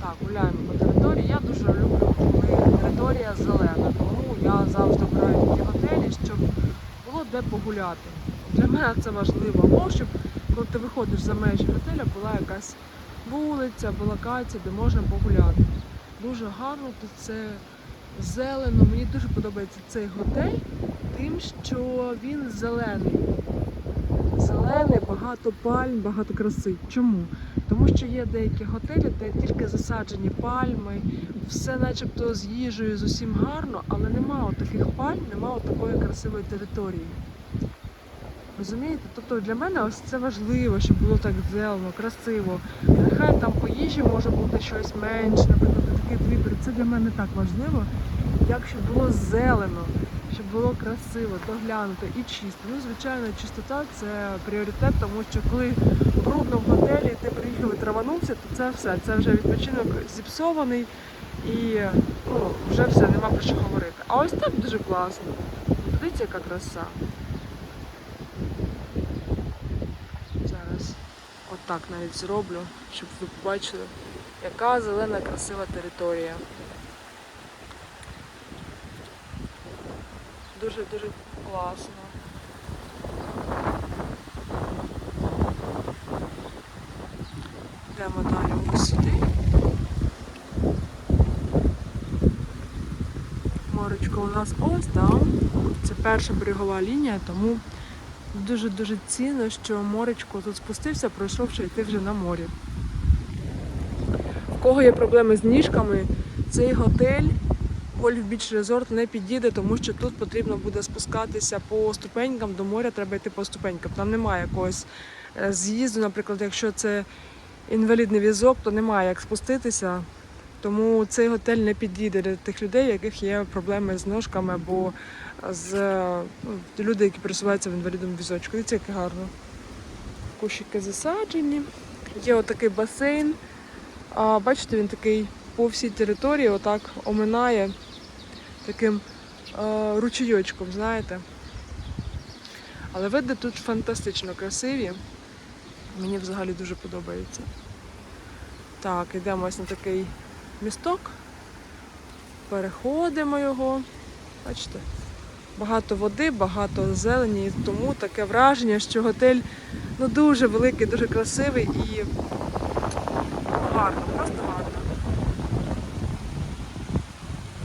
Так, гуляємо по території. Я дуже люблю, коли територія зелена, тому я завжди обираю такі готелі, щоб було де погуляти. Для мене це важливо. Або щоб коли ти виходиш за межі готеля, була якась вулиця або локація, де можна погуляти. Дуже гарно тут це зелено. Мені дуже подобається цей готель, тим, що він зелений. Зелений, багато пальм, багато краси. Чому? Тому що є деякі готелі, де тільки засаджені пальми, все начебто з їжею, з усім гарно, але нема таких пальм, нема такої красивої території. Розумієте? Тобто для мене ось це важливо, щоб було так зелено, красиво. Нехай там по їжі може бути щось менше, наприклад, такий вибір. Це для мене так важливо, як щоб було зелено, було красиво, доглянуто і чисто. Ну, звичайно, чистота це пріоритет, тому що коли брудно в готелі, ти приїхав і траванувся, то це все. Це вже відпочинок зіпсований і ну, вже все, нема про що говорити. А ось так дуже класно. Дивіться, яка краса. Зараз отак навіть зроблю, щоб ви побачили, яка зелена красива територія. Дуже-дуже класно. Йдемо далі ось сюди. Моречко у нас ось там. Це перша берегова лінія, тому дуже-дуже цінно, що моречко тут спустився, пройшовши йти вже на морі. В кого є проблеми з ніжками, цей готель Golf Beach Resort не підійде, тому що тут потрібно буде спускатися по ступенькам до моря, треба йти по ступенькам. Там немає якогось е, з'їзду, наприклад, якщо це інвалідний візок, то немає як спуститися. Тому цей готель не підійде для тих людей, у яких є проблеми з ножками або з е, ну, люди, які пересуваються в інвалідному візочку. Дивіться, як гарно. Кущики засаджені. Є отакий басейн. А, бачите, він такий по всій території отак оминає таким е, ручейочком, знаєте. Але види тут фантастично красиві. Мені взагалі дуже подобається. Так, йдемо ось на такий місток. Переходимо його. Бачите? Багато води, багато зелені, тому таке враження, що готель ну, дуже великий, дуже красивий і гарно, просто гарно.